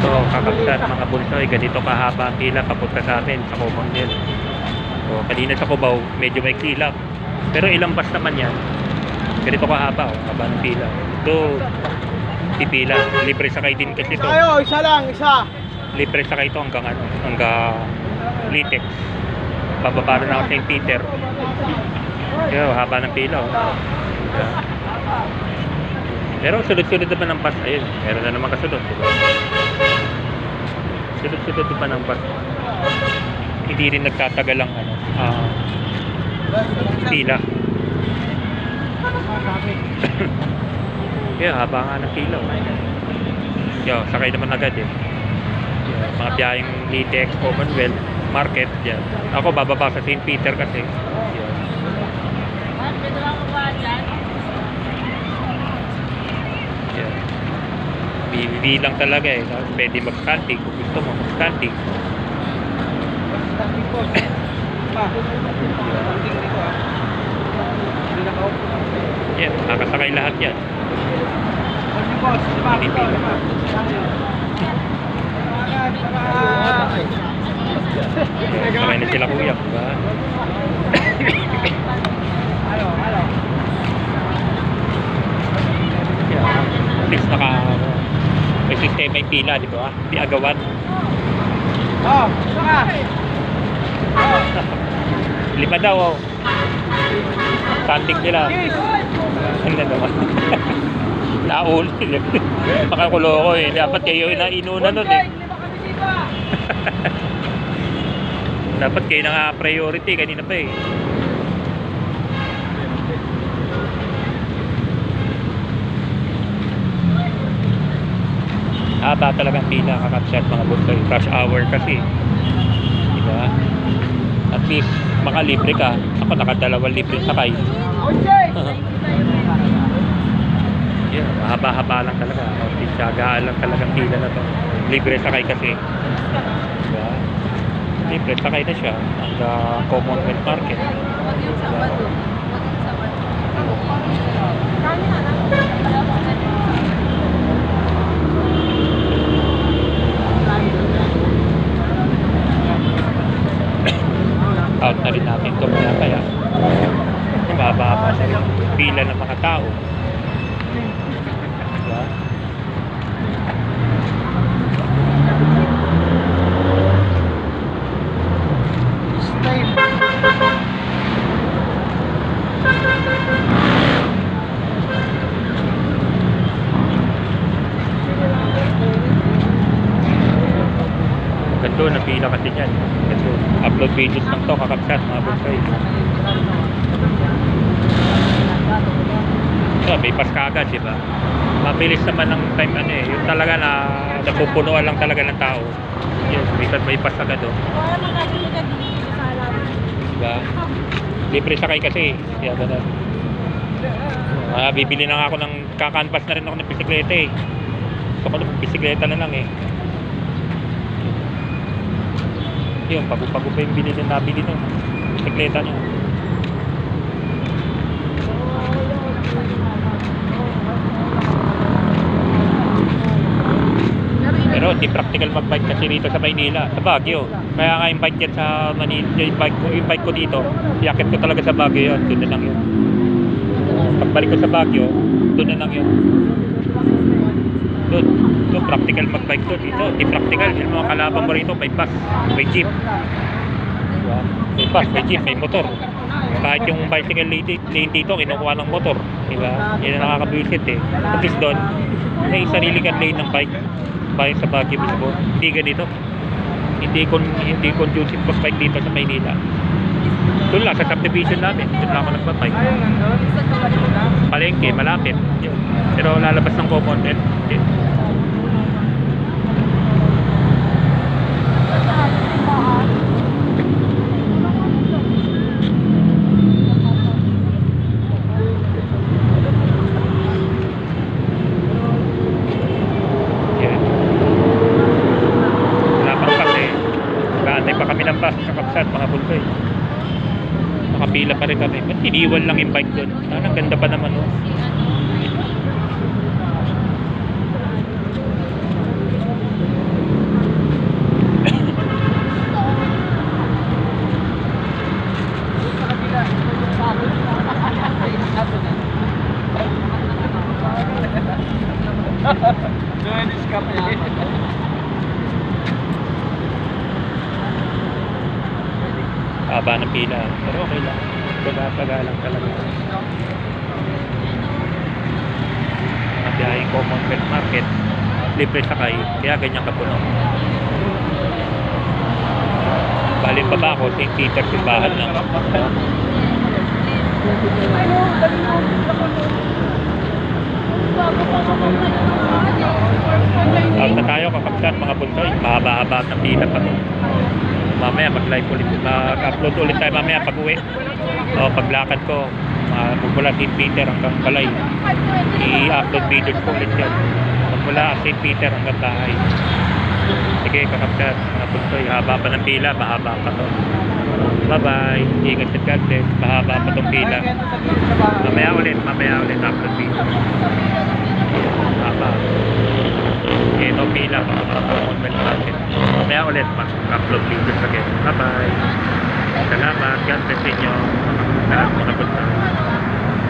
Ito, kakapsat mga bunsoy, ganito kahaba ang pila papunta sa amin sa Commonwealth. So, kanina sa Cubao, medyo may kilap. Pero ilang bus naman yan. Ganito kahaba, oh, haba ng pila. Ito, pipila. Libre sakay din kasi ito. Tayo, isa lang, isa. Libre sakay ito hanggang ano, hanggang Litex. Pababa na ako St. Peter. Yo, haba ng pila. Oh. Pero sunod-sunod naman ang bus. Ayun, meron na naman kasunod. Diba? Sunod-sunod naman ang bus. Hindi rin nagtatagal ang ano, ah, pila. Kaya haba nga ng pila. Oh. Yo, sakay naman agad eh. Mga biyaheng Litex, Commonwealth, Market, yan. Ako bababa sa St. Peter kasi. Yan. Yan. Bibilang talaga eh. Pwede mag-standing kung gusto mo mag-standing. Standing po. Pa. Standing dito ah. Hindi nakaupo. Yan, nakasakay lahat yan. Standing po. Lima, lima, lima. Sakay na sila kuya. Diba? Ano, ano? Yan. At least naka ano, may sistema yung pila, di ba? Di agawan. Oh, isa ka. Oh, Lima daw, oh. Standing nila. Ano naman? Nauli. Makakulo ko eh. Dapat kayo na inuna nun eh. Dapat kayo na priority. Kanina pa eh. Haba talagang pila kakapsat mga bunsoy. Rush hour kasi. Diba? At least makalibre ka. Ako nakadalawang libre sakay. Yeah, haba-haba lang talaga. Tsagaan lang talagang pila na to. Libre sakay kasi. Diba? Libre sakay na siya hanggang Commonwealth Market. Out na kaya. Haba-haba na rin pila ng mga tao. Diba? Ganito, napila kasi dyan. Ganito, upload videos lang to, kakapsat, mga bonsai. So, may pas kagad, di ba? Mabilis naman ng time ano eh. Yung talaga na napupunuan lang talaga ng tao. Yun, may, may pas agad oh. Diba? Libre sakay kasi. Kaya ganun. Ah, bibili na nga ako ng kakanvas na rin ako ng bisikleta eh. Gusto ko ng bisikleta na lang eh. Yun, pago-pago pa yung binili nabili nung bisikleta niya. Pero di practical mag-bike kasi dito sa Maynila, sa Baguio. Kaya nga yung bike sa Manila, yung bike, ko- yung bike ko dito, iakit ko talaga sa Baguio yun, doon na lang yun. Pagbalik ko sa Baguio, doon na lang yun. Doon, doon practical mag-bike to dito. Di practical, yung mga kalaban mo rito, may bus, may jeep. May bus, may jeep, may motor. Kahit yung bicycle lane, lane dito, kinukuha ng motor. Diba? Yan ang nakakabisit eh. At least doon, may sarili kang lane ng bike. Bayan sa Baguio mismo. Hindi ganito. Hindi kon hindi conducive mag-bike dito sa Maynila. Doon lang, sa subdivision namin. Doon lang ako nandun. Palengke, malapit. Yun. Pero lalabas ng Commonwealth. Hindi. Nagkakantay pa kami ng bus sa Kapsat, mga bulkoy. Nakapila pa rin kami. Ba't iniwan lang yung bike doon? Ah, ang ganda pa naman, oh. Join this company. Haba ng pila. Pero okay lang. Taga-taga lang talaga. Mga biyaheng Commonwealth Market. Libre sakay. Kaya ganyan kapuno. Bali pa ba ako? St. Peter simbahan lang. Out na tayo kakapsan mga bunsoy. Mahaba-haba ng pila pa to. Mamaya mag-live ulit. Mag-upload ulit tayo mamaya pag uwi. O paglakad ko. Uh, mula St. Peter hanggang Balay. I-upload video ko ulit yan. Mula St. Peter hanggang bahay. Sige kakapsan mga bunsoy. Haba pa ng pila. Mahaba pa to. Bye-bye. Ingat at God bless. Mahaba pa tong pila. Mamaya ulit. Mamaya ulit upload video. Haba. Ito pila mga Commonwealth Market. Mamaya ulit mag-upload videos again. Bye-bye. Salamat. God bless inyo. Mga punta.